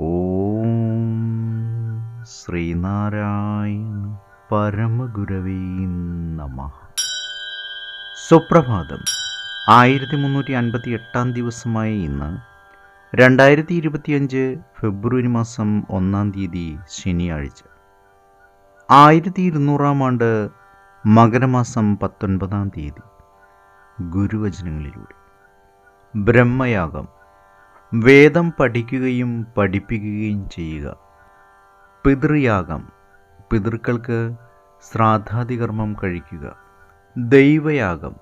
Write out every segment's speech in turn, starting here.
ഓം ശ്രീനാരായണ പരമഗുരവീ നമ. സുപ്രഭാതം. ആയിരത്തി മുന്നൂറ്റി അൻപത്തി എട്ടാം ദിവസമായ ഇന്ന് രണ്ടായിരത്തി ഇരുപത്തിയഞ്ച് ഫെബ്രുവരി മാസം ഒന്നാം തീയതി ശനിയാഴ്ച. ആയിരത്തി ഇരുന്നൂറാം ആണ്ട് മകരമാസം പത്തൊൻപതാം തീയതി. ഗുരുവചനങ്ങളിലൂടെ. ബ്രഹ്മയാഗം. വേദം പഠിക്കുകയും പഠിപ്പിക്കുകയും ചെയ്യുക. പിതൃയാഗം. പിതൃക്കൾക്ക് ശ്രാദ്ധാതികർമ്മം കഴിക്കുക. ദൈവയാഗം.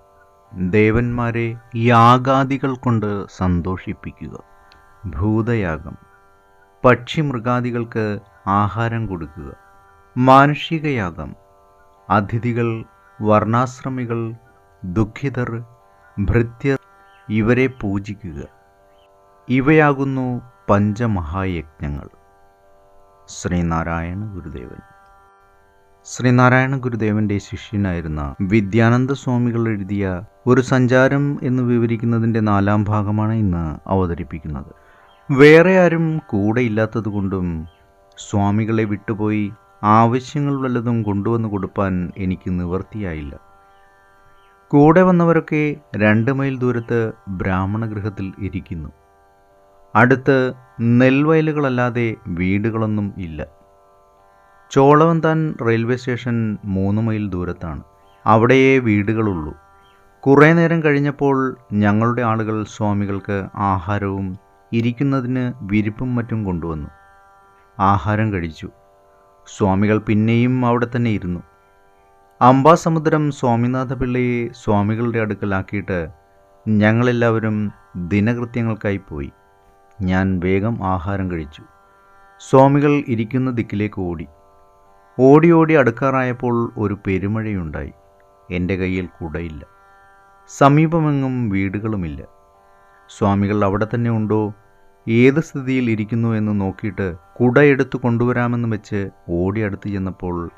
ദേവന്മാരെ യാഗാദികൾ കൊണ്ട് സന്തോഷിപ്പിക്കുക. ഭൂതയാഗം. പക്ഷിമൃഗാദികൾക്ക് ആഹാരം കൊടുക്കുക. മാനുഷികയാഗം. അതിഥികൾ വർണാശ്രമികൾ ദുഃഖിതർ ഭൃത്യർ ഇവരെ പൂജിക്കുക. ഇവയാകുന്നു പഞ്ചമഹായജ്ഞങ്ങൾ. ശ്രീനാരായണ ഗുരുദേവൻ. ശ്രീനാരായണ ഗുരുദേവന്റെ ശിഷ്യനായിരുന്ന വിദ്യാനന്ദ സ്വാമികൾ എഴുതിയ ഒരു സഞ്ചാരം എന്ന് വിവരിക്കുന്നതിന്റെ നാലാം ഭാഗമാണ് ഇന്ന് അവതരിപ്പിക്കുന്നത്. വേറെ ആരും കൂടെ ഇല്ലാത്തതുകൊണ്ടും സ്വാമികളെ വിട്ടുപോയി ആവശ്യങ്ങൾ വല്ലതും കൊണ്ടുവന്ന് കൊടുപ്പാൻ എനിക്ക് നിവർത്തിയായില്ല. കൂടെ വന്നവരൊക്കെ രണ്ട് മൈൽ ദൂരത്ത് ബ്രാഹ്മണ ഗൃഹത്തിൽ ഇരിക്കുന്നു. അടുത്ത് നെൽവയലുകളല്ലാതെ വീടുകളൊന്നും ഇല്ല. ചോളവന്താൻ റെയിൽവേ സ്റ്റേഷൻ മൂന്ന് മൈൽ ദൂരത്താണ്. അവിടെയേ വീടുകളുള്ളൂ. കുറേ നേരം കഴിഞ്ഞപ്പോൾ ഞങ്ങളുടെ ആളുകൾ സ്വാമികൾക്ക് ആഹാരവും ഇരിക്കുന്നതിന് വിരിപ്പും മറ്റും കൊണ്ടുവന്നു. ആഹാരം കഴിച്ചു. സ്വാമികൾ പിന്നെയും അവിടെ തന്നെ ഇരുന്നു. അംബാസമുദ്രം സ്വാമിനാഥ പിള്ളയെ സ്വാമികളുടെ അടുക്കലാക്കിയിട്ട് ഞങ്ങളെല്ലാവരും ദിനകൃത്യങ്ങൾക്കായി പോയി. ഞാൻ വേഗം ആഹാരം കഴിച്ചു. സ്വാമികൾ ഇരിക്കുന്ന ദിക്കിലേക്ക് ഓടി. ഓടി ഓടി അടുക്കാറായപ്പോൾ ഒരു പെരുമഴയുണ്ടായി. എന്റെ കയ്യിൽ കുടയില്ല. സമീപമെങ്ങും വീടുകളുമില്ല. സ്വാമികൾ അവിടെ തന്നെ ഉണ്ടോ? ഏത് സ്ഥിതിയിൽ ഇരിക്കുന്നു എന്ന് നോക്കിയിട്ട് കുട എടുത്തു കൊണ്ടുവരാമെന്ന് വെച്ച് ഓടി അടുത്ത് ചെന്നപ്പോൾ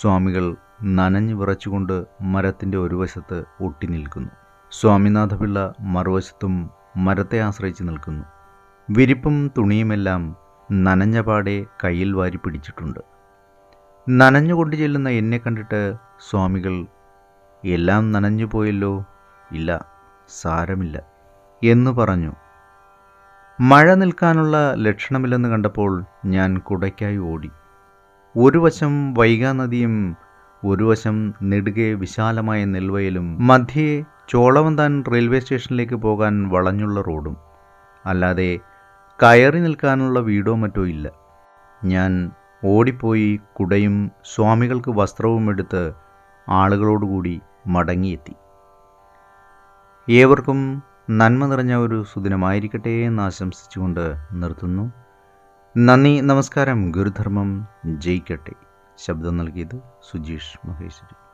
സ്വാമികൾ നനഞ്ഞു വിറച്ചുകൊണ്ട് മരത്തിന്റെ ഒരു വശത്ത് ഒട്ടി നിൽക്കുന്നു. സ്വാമിനാഥപിള്ള മറുവശത്തും മരത്തെ ആശ്രയിച്ച് നിൽക്കുന്നു. വിരിപ്പും തുണിയുമെല്ലാം നനഞ്ഞപാടെ കയ്യിൽ വാരി പിടിച്ചിട്ടുണ്ട്. നനഞ്ഞുകൊണ്ട് ചെല്ലുന്ന എന്നെ കണ്ടിട്ട് സ്വാമികൾ എല്ലാം നനഞ്ഞു പോയല്ലോ? ഇല്ല സാരമില്ല എന്ന് പറഞ്ഞു. മഴ നിൽക്കാനുള്ള ലക്ഷണമില്ലെന്ന് കണ്ടപ്പോൾ ഞാൻ കുടയ്ക്കായി ഓടി. ഒരു വശം വൈഗാ നദിയും ഒരു വശം നെടുകെ വിശാലമായ നെൽവയലും മധ്യേ ചോളവന്താൻ റെയിൽവേ സ്റ്റേഷനിലേക്ക് പോകാൻ വളഞ്ഞുള്ള റോഡും. അല്ലാതെ കയറി നിൽക്കാനുള്ള വീടോ മറ്റോ ഇല്ല. ഞാൻ ഓടിപ്പോയി കുടയും സ്വാമികൾക്ക് വസ്ത്രവും എടുത്ത് ആളുകളോടുകൂടി മടങ്ങിയെത്തി. ഏവർക്കും നന്മ നിറഞ്ഞ ഒരു സുദിനമായിരിക്കട്ടെ എന്ന് ആശംസിച്ചുകൊണ്ട് നിർത്തുന്നു. നന്ദി നമസ്കാരം ഗുരുധർമ്മം ജയിക്കട്ടെ. ശബ്ദം നൽകിയത് സുജീഷ് മഹേശ്വരി.